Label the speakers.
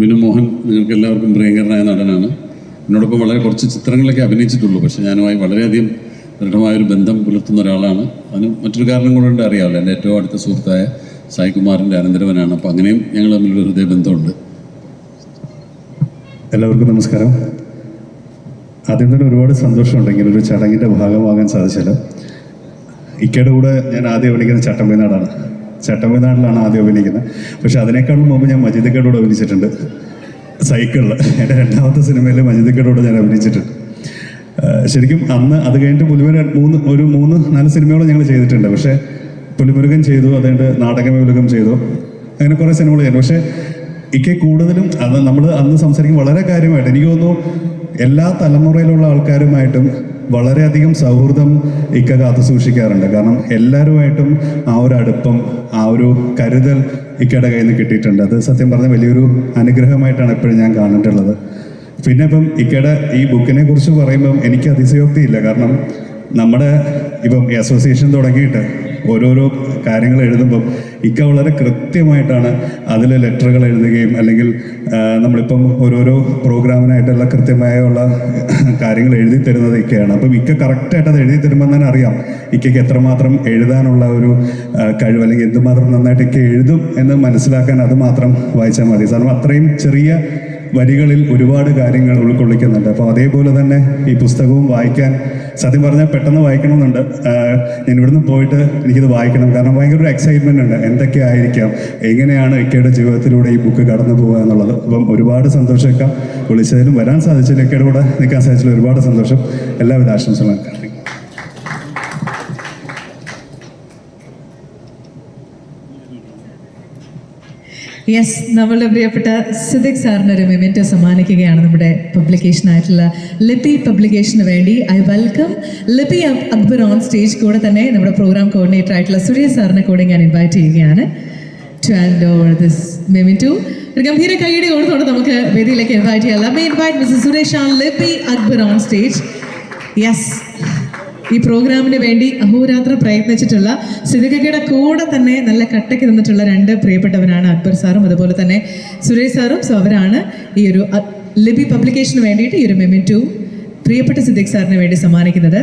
Speaker 1: വിനു മോഹൻ നിങ്ങൾക്ക് എല്ലാവർക്കും പ്രിയങ്കരനായ നടനാണ്. എന്നോടൊപ്പം വളരെ കുറച്ച് ചിത്രങ്ങളൊക്കെ അഭിനയിച്ചിട്ടുള്ളൂ. പക്ഷേ ഞാനുമായി വളരെയധികം ദൃഢമായൊരു ബന്ധം പുലർത്തുന്ന ഒരാളാണ്. അതിന് മറ്റൊരു കാരണം കൂടെ അറിയാമല്ലോ. എന്റെ ഏറ്റവും അടുത്ത സുഹൃത്തായ സായികുമാറിന്റെ അനന്തരവനാണ്. അപ്പോൾ അങ്ങനെയും ഞങ്ങൾ തമ്മിലൊരു ഹൃദയബന്ധമുണ്ട്
Speaker 2: എല്ലാവർക്കും നമസ്കാരം. ആദ്യം തന്നെ ഒരുപാട് സന്തോഷമുണ്ട് ഇങ്ങനെ ഒരു ചടങ്ങിന്റെ ഭാഗമാകാൻ സാധിച്ചല്ലോ ഇക്കയുടെ കൂടെ ഞാൻ ആദ്യം വിളിക്കുന്ന ചട്ടമ്പിനാടാണ് ചട്ടമ്പിനാടിലാണ് ആദ്യം അഭിനയിക്കുന്നത്. പക്ഷെ അതിനേക്കാളും മുമ്പ് ഞാൻ മജിദക്കടോട് അഭിനയിച്ചിട്ടുണ്ട്. സൈക്കിളിൽ എന്റെ രണ്ടാമത്തെ സിനിമയിൽ മജിദക്കടോട് ഞാൻ അഭിനയിച്ചിട്ടുണ്ട്. ശരിക്കും അന്ന് അത് കഴിഞ്ഞിട്ട് പുലിമുരുകൻ മൂന്ന് ഒരു മൂന്ന് നാല് സിനിമകളും ഞങ്ങൾ ചെയ്തിട്ടുണ്ട്. പക്ഷേ പുലിമുരുകൻ ചെയ്തു അതുകൊണ്ട് നാടകമേലുകം ചെയ്തു. അങ്ങനെ കുറേ സിനിമകൾ ചെയ്തു. പക്ഷേ എനിക്ക് കൂടുതലും അത് നമ്മൾ അന്ന് സംസാരിക്കും വളരെ കാര്യമായിട്ട് എനിക്ക് തോന്നുന്നു എല്ലാ തലമുറയിലുള്ള ആൾക്കാരുമായിട്ടും വളരെയധികം സൗഹൃദം ഇക്ക കാത്തു സൂക്ഷിക്കാറുണ്ട്. കാരണം എല്ലാവരുമായിട്ടും ആ ഒരു അടുപ്പം ആ ഒരു കരുതൽ ഇക്കയുടെ കയ്യിൽ നിന്ന് കിട്ടിയിട്ടുണ്ട്. അത് സത്യം പറഞ്ഞ വലിയൊരു അനുഗ്രഹമായിട്ടാണ് എപ്പോഴും ഞാൻ കാണിട്ടുള്ളത് പിന്നെ ഇപ്പം ഇക്കയുടെ ഈ ബുക്കിനെ കുറിച്ച് പറയുമ്പം എനിക്ക് അതിശയോക്തിയില്ല. കാരണം നമ്മുടെ ഇപ്പം അസോസിയേഷൻ തുടങ്ങിയിട്ട് ഓരോരോ കാര്യങ്ങൾ എഴുതുമ്പം ഇക്ക വളരെ കൃത്യമായിട്ടാണ് അതിൽ ലെറ്ററുകൾ എഴുതുകയും അല്ലെങ്കിൽ നമ്മളിപ്പം ഓരോരോ പ്രോഗ്രാമിനായിട്ടുള്ള കൃത്യമായുള്ള കാര്യങ്ങൾ എഴുതി തരുന്നത് ഇക്കയാണ്. അപ്പം ഇക്ക കറക്റ്റായിട്ട് അത് എഴുതി തരുമ്പോൾ തന്നെ അറിയാം ഇക്കയ്ക്ക് എത്രമാത്രം എഴുതാനുള്ള ഒരു കഴിവ് അല്ലെങ്കിൽ എന്തുമാത്രം നന്നായിട്ട് ഇക്ക എഴുതും എന്ന് മനസ്സിലാക്കാൻ അത് മാത്രം വായിച്ചാൽ മതി. സാറിന് അത്രയും ചെറിയ വരികളിൽ ഒരുപാട് കാര്യങ്ങൾ ഉൾക്കൊള്ളിക്കുന്നുണ്ട്. അപ്പോൾ അതേപോലെ തന്നെ ഈ പുസ്തകവും വായിക്കാൻ സത്യം പറഞ്ഞാൽ പെട്ടെന്ന് വായിക്കണമെന്നുണ്ട്. ഞാൻ ഇവിടുന്ന് പോയിട്ട് എനിക്കിത് വായിക്കണം. കാരണം ഭയങ്കര ഒരു എക്സൈറ്റ്മെന്റ് ഉണ്ട്. എന്തൊക്കെ ആയിരിക്കാം? എങ്ങനെയാണ് ഇക്കയുടെ ജീവിതത്തിലൂടെ ഈ ബുക്ക് കടന്നു പോകുക എന്നുള്ളത്? അപ്പം ഒരുപാട് സന്തോഷമൊക്കെ വിളിച്ചതിലും വരാൻ സാധിച്ചില്ല. ഇക്കയുടെ കൂടെ നിൽക്കാൻ സാധിച്ചില്ല. ഒരുപാട് സന്തോഷം. എല്ലാവിധ ആശംസകളും.
Speaker 3: യെസ് നമ്മളുടെ പ്രിയപ്പെട്ട സിദിഖ് സാറിന് ഒരു മെമെന്റോ സമ്മാനിക്കുകയാണ് നമ്മുടെ പബ്ലിക്കേഷൻ ആയിട്ടുള്ള ലിപി പബ്ലിക്കേഷന് വേണ്ടി. ഐ വെൽക്കം ലിപി അക്- അക്ബർ ഓൺ സ്റ്റേജ് കൂടെ തന്നെ നമ്മുടെ പ്രോഗ്രാം കോർഡിനേറ്റർ ആയിട്ടുള്ള സുരേഷ് സാറിനെ കൂടെ ഞാൻ ഇൻവൈറ്റ് ചെയ്യുകയാണ്. ടു ആൻഡ് ഓവർ ദിസ് മെമിറ്റു ഒരു ഗംഭീര കൈയുടെ കൊടുത്തുകൊണ്ട് നമുക്ക് വേദിയിലേക്ക് ഇൻവൈറ്റ് ചെയ്യാം. ലവ് ഇൻവൈറ്റ് മിസ്റ്റർ സുരേഷ് ആൺ ലിപി അക്ബർ ഓൺ സ്റ്റേജ് യെസ് ഈ പ്രോഗ്രാമിന് വേണ്ടി അഹോരാത്രം പ്രയത്നിച്ചിട്ടുള്ള സിദ്ദിഖയുടെ കൂടെ തന്നെ നല്ല കട്ടയ്ക്ക് നിന്നിട്ടുള്ള രണ്ട് പ്രിയപ്പെട്ടവരാണ് അക്ബർ സാറും. അതുപോലെ തന്നെ സുരേഷ് സാറും. സോ അവരാണ് ഈ ഒരു ലിബി പബ്ലിക്കേഷന് വേണ്ടിയിട്ട് ഈ ഒരു മെമെന്റു പ്രിയപ്പെട്ട സിദ്ദിഖ് സാറിന് വേണ്ടി സമ്മാനിക്കുന്നത്.